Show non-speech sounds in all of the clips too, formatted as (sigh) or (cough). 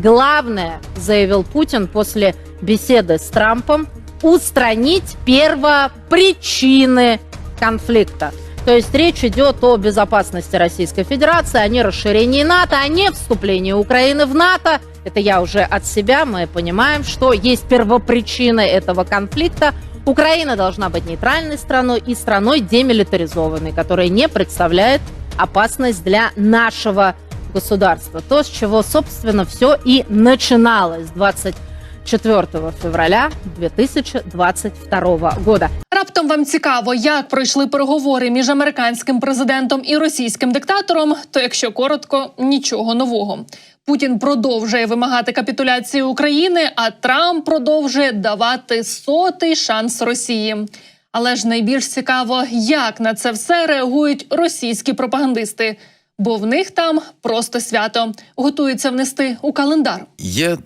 главное, заявил Путин после беседы с Трампом, устранить первопричины конфликта. То есть речь идет о безопасности Российской Федерации, о нерасширении НАТО, о не вступлении Украины в НАТО. Это я уже от себя, мы понимаем, что есть первопричины этого конфликта. Украина должна быть нейтральной страной и страной демилитаризованной, которая не представляет опасность для нашего государства. То, с чего, собственно, все и начиналось 24 февраля 2022 года. Раптом вам цікаво, як пройшли переговори між американським президентом і російським диктатором. То, якщо коротко, нічого нового. Путін продовжує вимагати капітуляції України, а Трамп продовжує давати сотий шанс Росії. Але ж найбільш цікаво, як на це все реагують російські пропагандисти, бо в них там просто свято готуються внести у календар. Я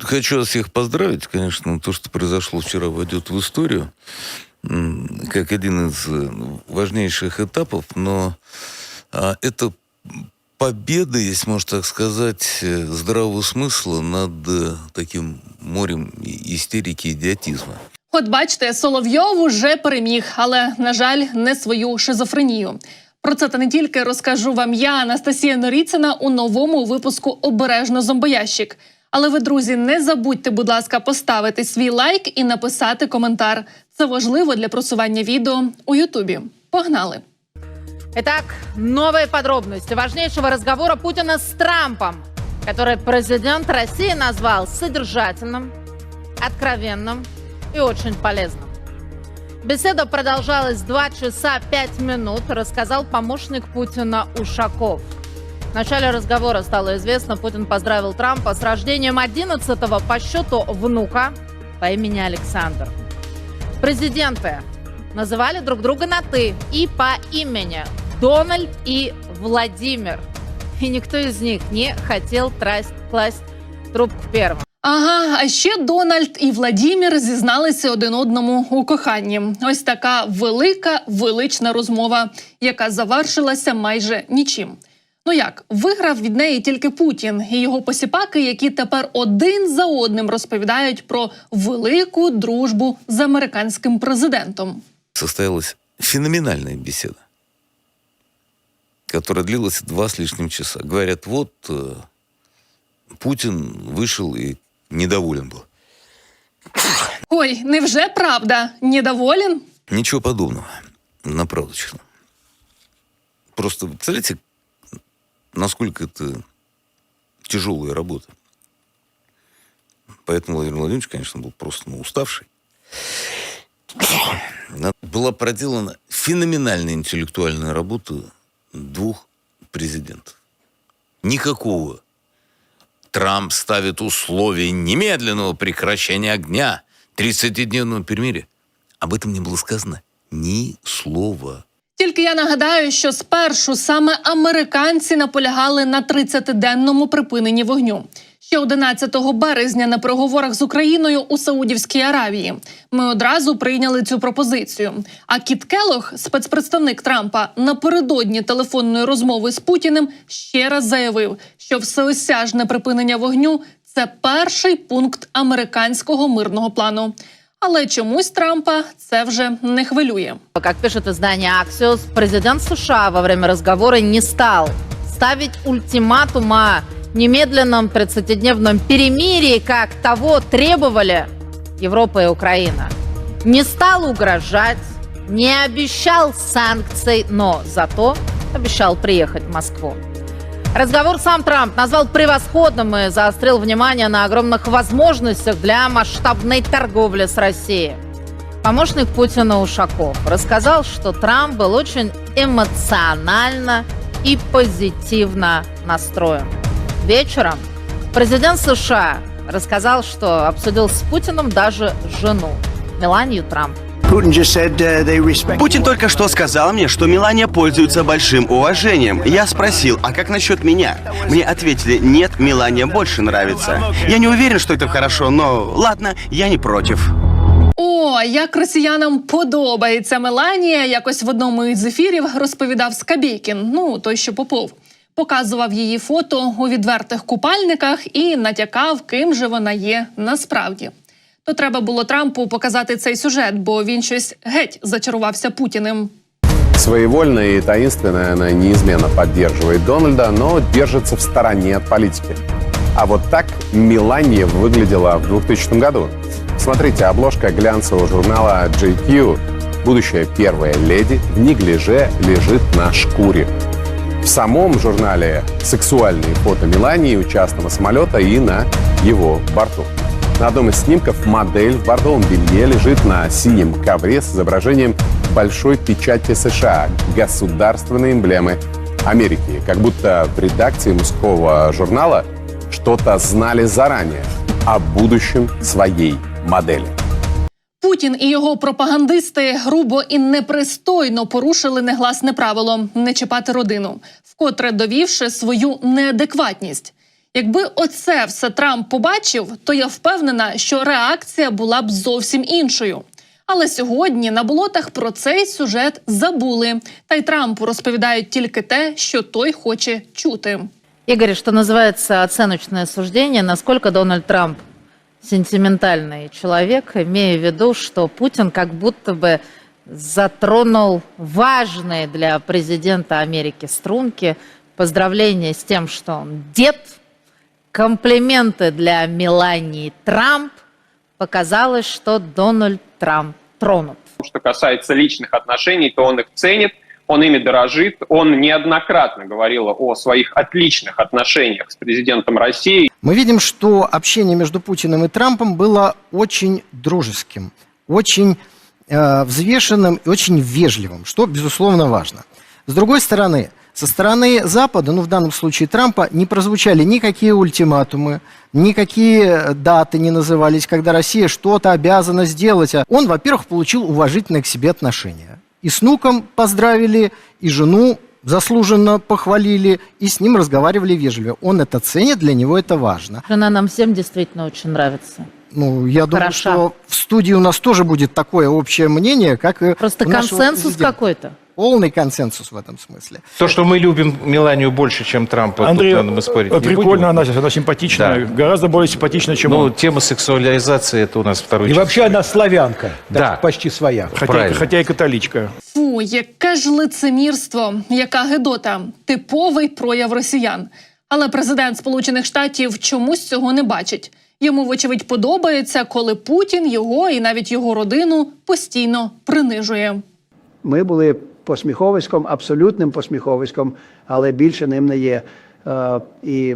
хочу вас всех поздравить, конечно, то, что произошло вчера, войдет в историю м, как один из э, важнейших этапов, но а, это победа, если можно так сказать, э, здравого смысла над э, таким морем и- истерики и идиотизма. От бачите, Соловйов уже переміг, але на жаль, не свою шизофренію. Про це та не тільки розкажу вам я, Анастасія Норіцина, у новому випуску Обережно зомбоящик. Але ви, друзі, не забудьте, будь ласка, поставити свій лайк і написати коментар. Це важливо для просування відео у Ютубі. Погнали! Итак, новые подробности важнейшего разговора Путина с Трампом, который президент России назвал содержательным, откровенным и очень полезным. Беседа продолжалась 2 часа 5 минут, рассказал помощник Путина Ушаков. В начале разговора стало известно, Путин поздравил Трампа с рождением 11-го по счету внука по имени Александр. Президенты называли друг друга на «ты» и по имени Дональд и Владимир. И никто из них не хотел трасть, класть трубку первым. Ага, а ще Дональд і Владімір зізналися один одному у коханні. Ось така велика велична розмова, яка завершилася майже нічим. Ну як виграв від неї тільки Путін і його посіпаки, які тепер один за одним розповідають про велику дружбу з американським президентом. Состоялась феноменальная беседа, которая длилась два с лишним часа. Говорят, вот э, Путин вышел и недоволен был. Ой, невже правда? Недоволен? Ничего подобного. На правду, честно. Просто представляете, насколько это тяжелая работа. Поэтому Владимир Владимирович, конечно, был просто ну, уставший. Была проделана феноменальная интеллектуальная работа двух президентов. Никакого. Трамп ставит условие немедленного прекращения огня, 30-дневного перемирия. Об этом не было сказано ни слова. Тільки я нагадаю, що спершу саме американці наполягали на 30-денному припиненні вогню. Ще 11 березня на переговорах з Україною у Саудівській Аравії ми одразу прийняли цю пропозицію. А Кіт Келох, спецпредставник Трампа, напередодні телефонної розмови з Путіним ще раз заявив, що всеосяжне припинення вогню це перший пункт американського мирного плану. Але чомусь Трампа це вже не хвилює. Как пишет издание Axios, президент США во время разговора не стал ставить ультиматум о немедленном 30-дневном перемирии, как того требовали Европа и Украина. Не стал угрожать, не обещал санкций, но зато обещал приехать в Москву. Разговор сам Трамп назвал превосходным и заострил внимание на огромных возможностях для масштабной торговли с Россией. Помощник Путина Ушаков рассказал, что Трамп был очень эмоционально и позитивно настроен. Вечером президент США рассказал, что обсудил с Путиным даже жену Меланию Трамп. Putin just said uh, they respect. Путин только что сказал мне, что Мелания пользуется большим уважением. Я спросил, а как насчет меня? Мне ответили, нет, Мелания больше нравится. Я не уверен, что это хорошо, но ладно, я не против. О, як росіянам подобається Меланія, якось в одному із ефірів розповідав Скабєйкін, ну той, що Попов. Показував її фото у відвертих купальниках і натякав, ким же вона є насправді. То треба було Трампу показати цей сюжет, бо він щось геть зачарувався Путіним. Своевольно и таинственно она неизменно поддерживает Дональда, но держится в стороне от политики. А вот так Мелания выглядела в 2000 году. Смотрите, обложка глянцевого журнала JQ. Будущая первая леди в неглиже лежит на шкуре. В самом журнале сексуальные фото Мелании у частного самолета и на его борту. На одном из снимков модель в бордовом белье лежит на синем ковре с изображением большой печати США, государственной эмблемы Америки. Как будто в редакции мужского журнала что-то знали заранее о будущем своей модели. Путін і його пропагандисти грубо і непристойно порушили негласне правило не чіпати родину, вкотре довівши свою неадекватність. Якби оце все Трамп побачив, то я впевнена, що реакція була б зовсім іншою. Але сьогодні на болотах про цей сюжет забули, та й Трампу розповідають тільки те, що той хоче чути. Игорь, что называется оценочное суждение, насколько Дональд Трамп сентиментальный человек, имея в виду, что Путин как будто бы затронул важные для президента Америки струнки. Поздравления с тем, что он дед, комплименты для Мелании Трамп. Показалось, что Дональд Трамп тронут. Что касается личных отношений, то он их ценит, он ими дорожит. Он неоднократно говорил о своих отличных отношениях с президентом России. Мы видим, что общение между Путиным и Трампом было очень дружеским, очень э, взвешенным и очень вежливым, что, безусловно, важно. С другой стороны, со стороны Запада, ну в данном случае Трампа, не прозвучали никакие ультиматумы, никакие даты не назывались, когда Россия что-то обязана сделать. А Он, во-первых, получил уважительное к себе отношение. И с внуком поздравили, и жену заслуженно похвалили, и с ним разговаривали вежливо. Он это ценит, для него это важно. Жена нам всем действительно очень нравится. Ну, я думаю, Хороша. что в студии у нас тоже будет такое общее мнение, как и Просто консенсус какой-то. Полный консенсус в этом смысле. То, что мы любим Меланию больше, чем Трампа, Андрей, тут, наверное, мы спорить э, не прикольно, будем. она, она симпатичная, Да. гораздо более симпатичная, чем Ну, он. тема сексуализации, это у нас второй И час. вообще она славянка, Да. так, почти своя. Хотя, правильно. хотя и католичка. Фу, яке ж лицемірство, яка гидота, типовий прояв росіян. Але президент Сполучених Штатів чомусь цього не бачить. Йому, вочевидь, подобається, коли Путін його і навіть його родину постійно принижує. Ми були посміховиськом, абсолютним посміховиськом, але більше ним не є. Е, І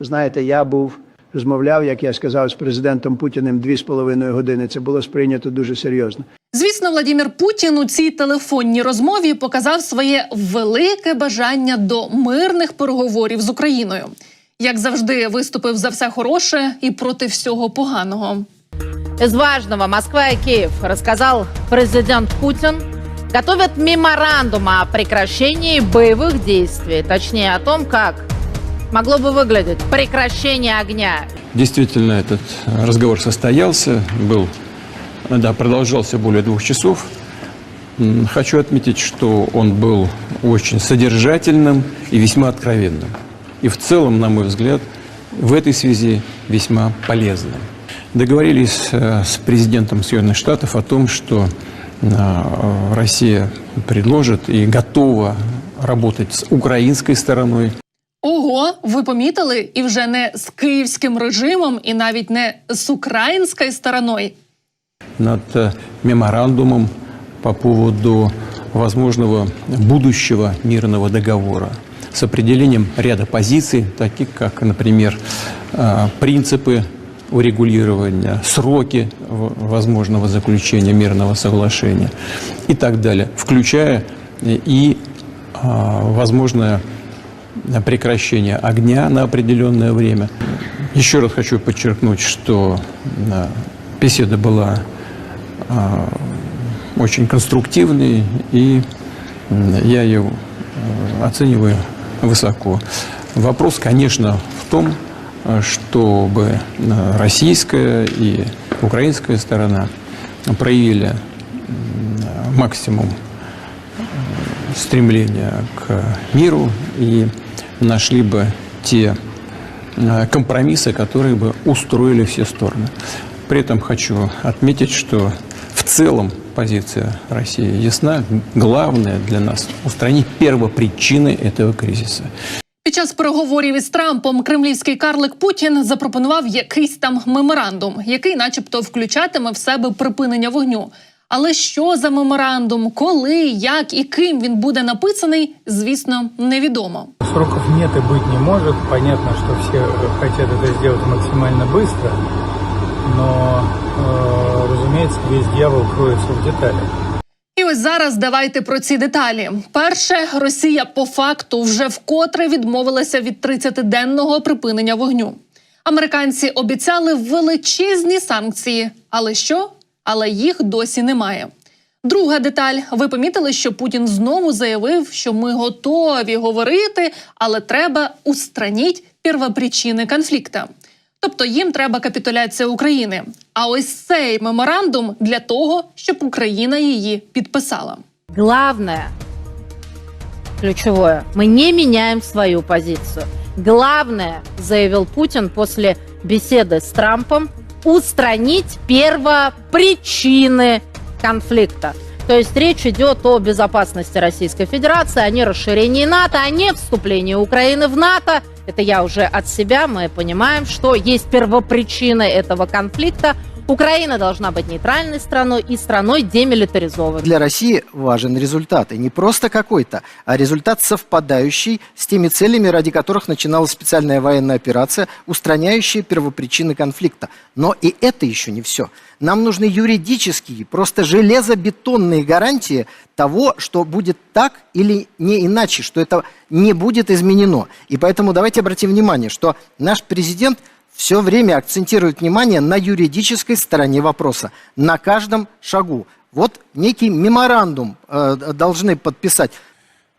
знаєте, я був розмовляв, як я сказав, з президентом Путіним дві з половиною години. Це було сприйнято дуже серйозно. Звісно, Владімір Путін у цій телефонній розмові показав своє велике бажання до мирних переговорів з Україною. Як завжди, виступив за все хороше і проти всього поганого. Из важного Москва и Киев рассказал президент Путин. Готовят меморандум о прекращении боевых действий. Точнее, о том, как могло бы выглядеть прекращение огня. Действительно, этот разговор состоялся, был, да, продолжался более двух часов. Хочу отметить, что он был очень содержательным и весьма откровенным. И в целом, на мой взгляд, в этой связи весьма полезным. Договорились э, с президентом Соединенных Штатов о том, что Россия предложит и готова работать с украинской стороной Ого, ви помітили, і вже не з київським режимом, і навіть не з українською стороною. над э, меморандумом по поводу возможного будущего мирного договора с определением ряда позиций, таких как, например, э, принципы Урегулирования, сроки возможного заключения мирного соглашения и так далее, включая и э, возможное прекращение огня на определенное время. Еще раз хочу подчеркнуть, что беседа была э, очень конструктивной, и я ее э, оцениваю высоко. Вопрос, конечно, в том, чтобы э, российская и украинская сторона проявили максимум стремления к миру и нашли бы те э, компромиссы, которые бы устроили все стороны. При этом хочу отметить, что в целом позиция России ясна. Главное для нас – устранить первопричины этого кризиса. Під час переговорів із Трампом кремлівський карлик Путін запропонував якийсь там меморандум, який, начебто, включатиме в себе припинення вогню. Але що за меморандум, коли, як і ким він буде написаний, звісно, невідомо. Сроков нет и быть не может. Понятно, что все хотят это сделать максимально быстро. Но, э, разумеется, весь дьявол кроется в деталях. І ось зараз давайте про ці деталі. Перше, Росія по факту вже вкотре відмовилася від 30-денного припинення вогню. Американці обіцяли величезні санкції, але що? Але їх досі немає. Друга деталь: ви помітили, що Путін знову заявив, що ми готові говорити, але треба устраніть первопричини конфлікту. Тобто їм треба капітуляція України. А ось цей меморандум для того, щоб Україна її підписала. Главное, ключевое, мы не меняем свою позицию. Главное, заявил Путин после беседы с Трампом, устранить первопричины конфликта. То есть речь идет о безопасности Российской Федерации, о нерасширении НАТО, о не вступлении Украины в НАТО. Это я уже от себя, мы понимаем, что есть первопричины этого конфликта. Украина должна быть нейтральной страной и страной демилитаризованной. Для России важен результат. И не просто какой-то, а результат совпадающий с теми целями, ради которых начиналась специальная военная операция, устраняющая первопричины конфликта. Но и это еще не все. Нам нужны юридические, просто железобетонные гарантии того, что будет так или не иначе, что это не будет изменено. И поэтому давайте обратим внимание, что наш президент все время акцентирует внимание на юридической стороне вопроса, на каждом шагу. Вот некий меморандум э, должны подписать.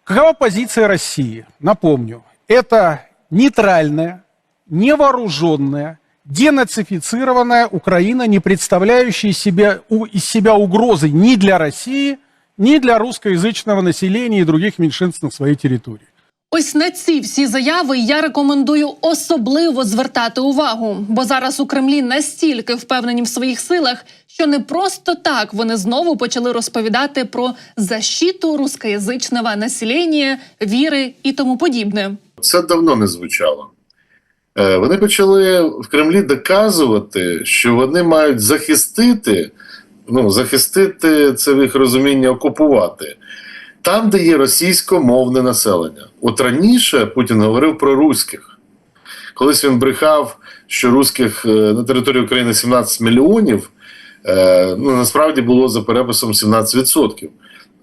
Какова позиция России? Напомню, это нейтральная, невооруженная, денацифицированная Украина, не представляющая себя, у- из себя угрозы ни для России, ни для русскоязычного населения и других меньшинств на своей территории. Ось на ці всі заяви я рекомендую особливо звертати увагу, бо зараз у Кремлі настільки впевнені в своїх силах, що не просто так вони знову почали розповідати про защиту рускоязичного населення, віри і тому подібне. Це давно не звучало. Е, Вони почали в Кремлі доказувати, що вони мають захистити, ну, захистити це в їх розуміння окупувати. Там, де є російськомовне населення. От раніше Путін говорив про руських. Колись він брехав, що руських е, на території України 17 мільйонів, е, ну насправді було за переписом 17%.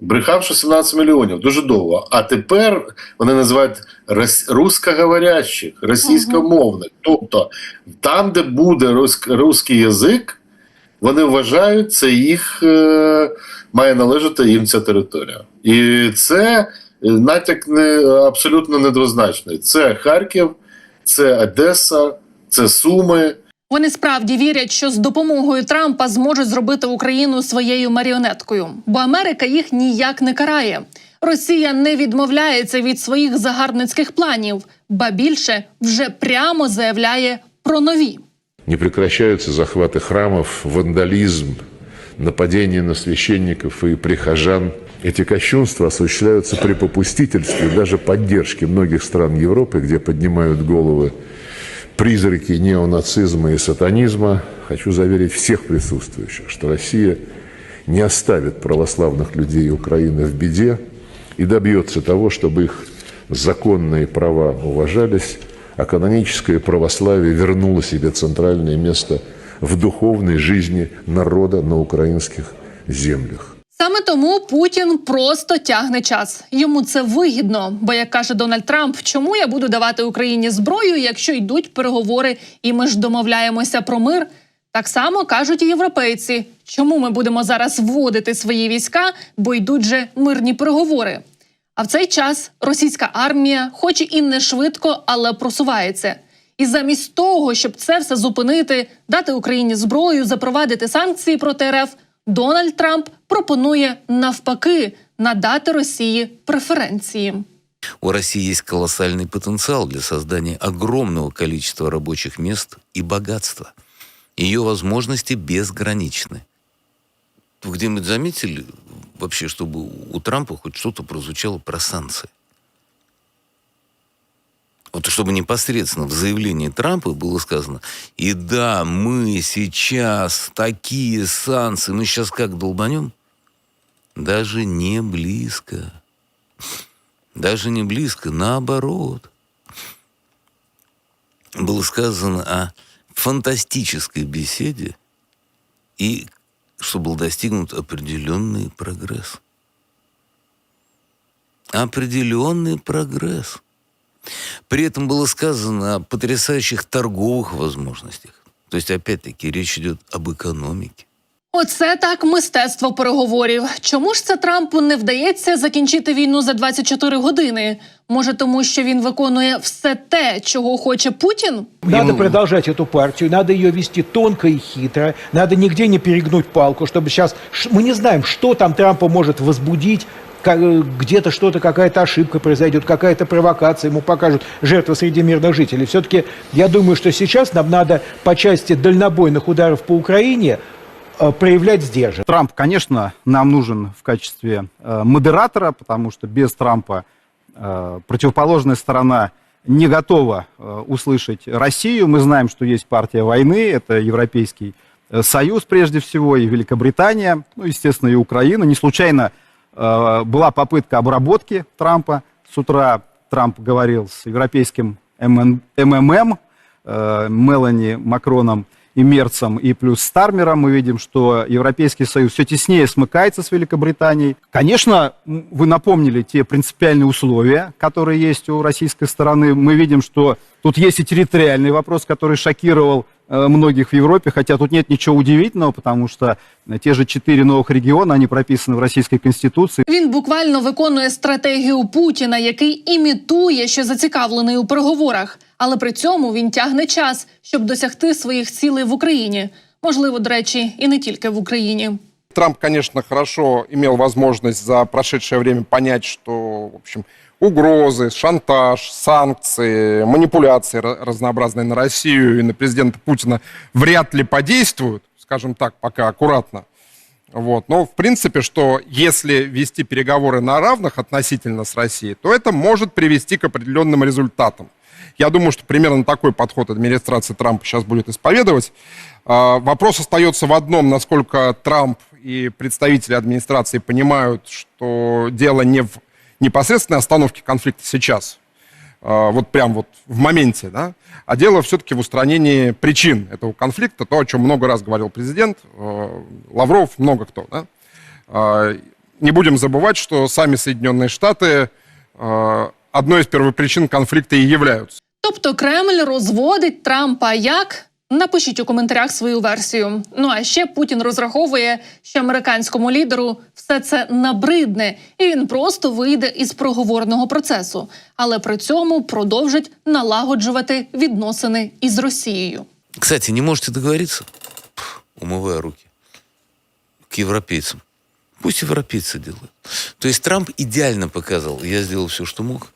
Брехав, що 17 мільйонів дуже довго. А тепер вони називають рос- русскоговорящих, російськомовних. Тобто там, де буде руск- русський язик, вони вважають, це їх е, має належати їм ця територія. І це е, натяк не абсолютно недвозначний. Це Харків, це Одеса, це Суми. Вони справді вірять, що з допомогою Трампа зможуть зробити Україну своєю маріонеткою, бо Америка їх ніяк не карає. Росія не відмовляється від своїх загарбницьких планів, ба більше вже прямо заявляє про нові. Не прекращаются захваты храмов, вандализм, нападения на священников и прихожан. Эти кощунства осуществляются при попустительстве, даже поддержке многих стран Европы, где поднимают головы призраки неонацизма и сатанизма. Хочу заверить всех присутствующих, что Россия не оставит православных людей Украины в беде и добьется того, чтобы их законные права уважались, а каноническое православие вернуло себе центральное место в духовной жизни народа на украинских землях. Саме тому Путін просто тягне час. Йому це вигідно. Бо як каже Дональд Трамп, чому я буду давати Україні зброю, якщо йдуть переговори, і ми ж домовляємося про мир? Так само кажуть і європейці. Чому ми будемо зараз вводити свої війська, бо йдуть же мирні переговори? А в цей час російська армія, хоч і не швидко, але просувається. І замість того, щоб це все зупинити, дати Україні зброю, запровадити санкції проти РФ, Дональд Трамп пропонує навпаки надати Росії преференції. У России есть колоссальный потенциал для создания огромного количества рабочих мест и богатства. Ее возможности безграничны. Вы где-нибудь заметили вообще, чтобы у Трампа хоть что-то прозвучало про санкции? Вот чтобы непосредственно в заявлении Трампа было сказано, и да, мы сейчас такие санкции, мы сейчас как долбанем? Даже не близко. Даже не близко, наоборот. Было сказано о фантастической беседе и что был достигнут определенный прогресс. Определенный прогресс. При этом было сказано о потрясающих торговых возможностях. То есть, опять-таки, речь идет об экономике. Оце так мистецтво переговорів. Чому ж це Трампу не вдається закінчити війну за 24 години? Може, тому що він виконує все те, чого хоче Путін? Надо продолжать эту партию, надо ее вести тонко и хитро, надо нигде не перегнуть палку, чтобы сейчас... ш- Мы не знаем, что там Трампа может возбудить, ка- э, где-то что-то, какая-то ошибка произойдет, какая-то провокация, ему покажут жертвы среди мирных жителей. Все-таки я думаю, что сейчас нам надо по части дальнобойных ударов по Украине э, проявлять сдержанность. Трамп, конечно, нам нужен в качестве э, модератора, потому что без Трампа э, противоположная сторона не готова э, услышать Россию. Мы знаем, что есть партия войны, это Европейский э, Союз прежде всего, и Великобритания, ну, естественно, и Украина. Не случайно э, была попытка обработки Трампа. С утра Трамп говорил с европейским МН МММ, э, Мелани Макроном и Мерцем, и плюс Стармером. Мы видим, что Европейский Союз все теснее смыкается с Великобританией. Конечно, м, вы напомнили те принципиальные условия, которые есть у российской стороны. Мы видим, что тут есть и территориальный вопрос, который шокировал э, многих в Европе, хотя тут нет ничего удивительного, потому что э, те же четыре новых региона, они прописаны в Российской Конституции. Він буквально виконує стратегію Путіна, який імітує, що зацікавлений у переговорах, але при цьому він тягне час, щоб досягти своїх цілей в Україні. Можливо, до речі, і не тільки в Україні. Трамп, конечно, хорошо имел возможность за прошедшее время понять, что, в общем, угрозы, шантаж, санкции, манипуляции ра- разнообразные на Россию и на президента Путина вряд ли подействуют, скажем так, пока аккуратно. Вот. Но, в принципе, что если вести переговоры на равных относительно с Россией, то это может привести к определенным результатам. Я думаю, что примерно такой подход администрации Трампа сейчас будет исповедовать. А, Вопрос остается в одном, насколько Трамп и представители администрации понимают, что дело не в непосредственной остановке конфликта сейчас, а, вот прям вот в моменте, да, а дело все-таки в устранении причин этого конфликта, то, о чем много раз говорил президент, э, Лавров, много кто, да. А, Не будем забывать, что сами Соединенные Штаты одной из первопричин конфликта и являются. Тобто Кремль розводить Трампа як? Напишіть у коментарях свою версію. Ну а ще Путін розраховує, що американському лідеру все це набридне, і він просто вийде із проговорного процесу, але при цьому продовжить налагоджувати відносини із Росією. Кстати, не можете договориться? Пф, Умывая руки. К европейцам. Пусть европейцы делают. То есть Трамп идеально показал, я сделал все, что мог.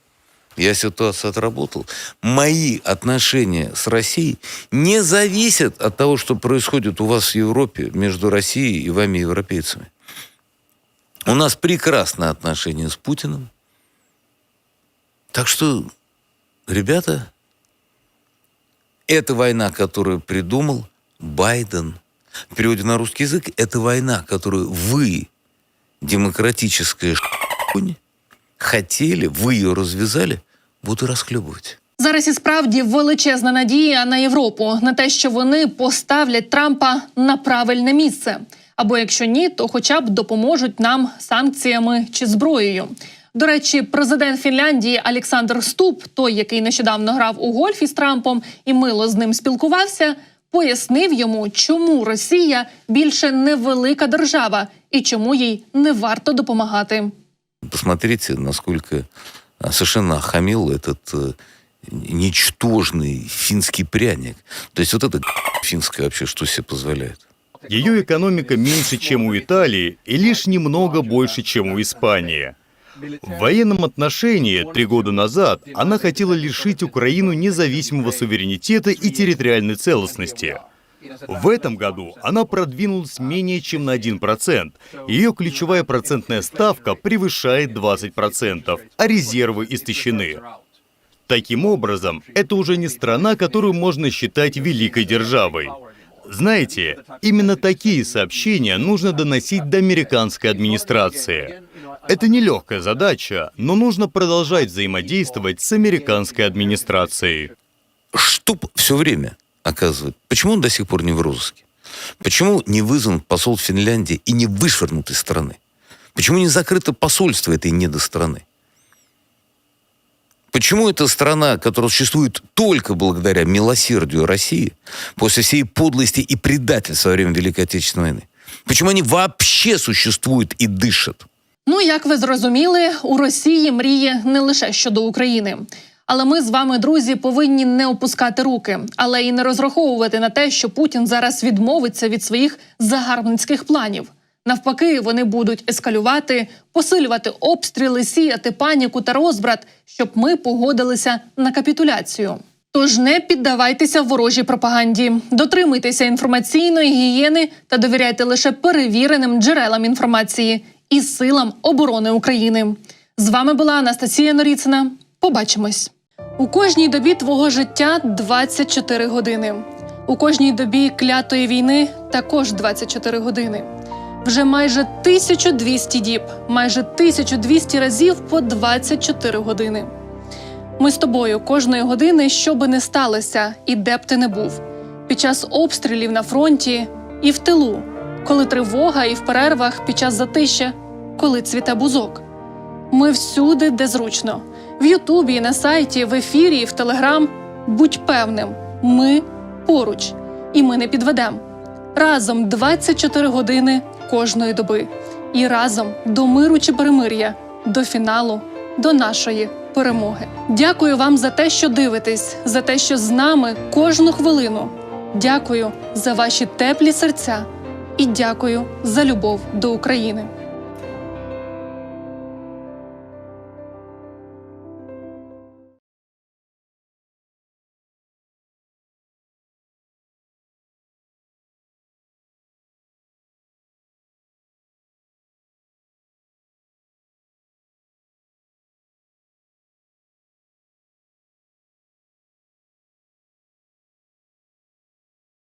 Я ситуацию отработал. Мои отношения с Россией не зависят от того, что происходит у вас в Европе между Россией и вами, европейцами. У нас прекрасные отношения с Путиным. Так что, ребята, это война, которую придумал Байден. В переводе на русский язык, это война, которую вы, демократическая ш***нь, хотели, вы ее развязали, вот и расхлебывать. Зараз і справді величезна надія на Європу на те, що вони поставлять Трампа на правильне місце. Або якщо ні, то хоча б допоможуть нам санкціями чи зброєю. До речі, президент Фінляндії Олександр Ступ, той, який нещодавно грав у гольф із Трампом і мило з ним спілкувався, пояснив йому, чому Росія більше не велика держава і чому їй не варто допомагати. Посмотрите, насколько а, совершенно охамил этот э, ничтожный финский пряник. То есть вот это (laughs) финское вообще что себе позволяет? Ее экономика меньше, чем у Италии, и лишь немного больше, чем у Испании. В военном отношении три года назад она хотела лишить Украину независимого суверенитета и территориальной целостности. В этом году она продвинулась менее чем на 1%. Ее ключевая процентная ставка превышает 20%, а резервы истощены. Таким образом, это уже не страна, которую можно считать великой державой. Знаете, именно такие сообщения нужно доносить до американской администрации. Это нелегкая задача, но нужно продолжать взаимодействовать с американской администрацией. Чтоб все время оказывает. Почему он до сих пор не в розыске? Почему не вызван посол Финляндии и не вышвырнут из страны? Почему не закрыто посольство этой недостраны? Почему эта страна, которая существует только благодаря милосердию России, после всей подлости и предательства во время Великой Отечественной войны, почему они вообще существуют и дышат? Ну, як ви зрозуміли, у Росії мріє не лише щодо України. Але ми з вами, друзі, повинні не опускати руки, але і не розраховувати на те, що Путін зараз відмовиться від своїх загарбницьких планів. Навпаки, вони будуть ескалювати, посилювати обстріли, сіяти паніку та розбрат, щоб ми погодилися на капітуляцію. Тож не піддавайтеся ворожій пропаганді, дотримуйтеся інформаційної гігієни та довіряйте лише перевіреним джерелам інформації і силам оборони України. З вами була Анастасія Норіцина. Побачимось. У кожній добі твого життя 24 години. У кожній добі клятої війни також 24 години. Вже майже 1200 діб, майже 1200 разів по 24 години. Ми з тобою кожної години, що би не сталося, і де б ти не був, під час обстрілів на фронті і в тилу, коли тривога і в перервах під час затища, коли цвіте бузок. Ми всюди, де зручно, в Ютубі, на сайті, в ефірі, в Телеграм. Будь певним, ми поруч, і ми не підведемо. Разом 24 години кожної доби. І разом до миру чи перемир'я, до фіналу, до нашої перемоги. Дякую вам за те, що дивитесь, за те, що з нами кожну хвилину. Дякую за ваші теплі серця і дякую за любов до України.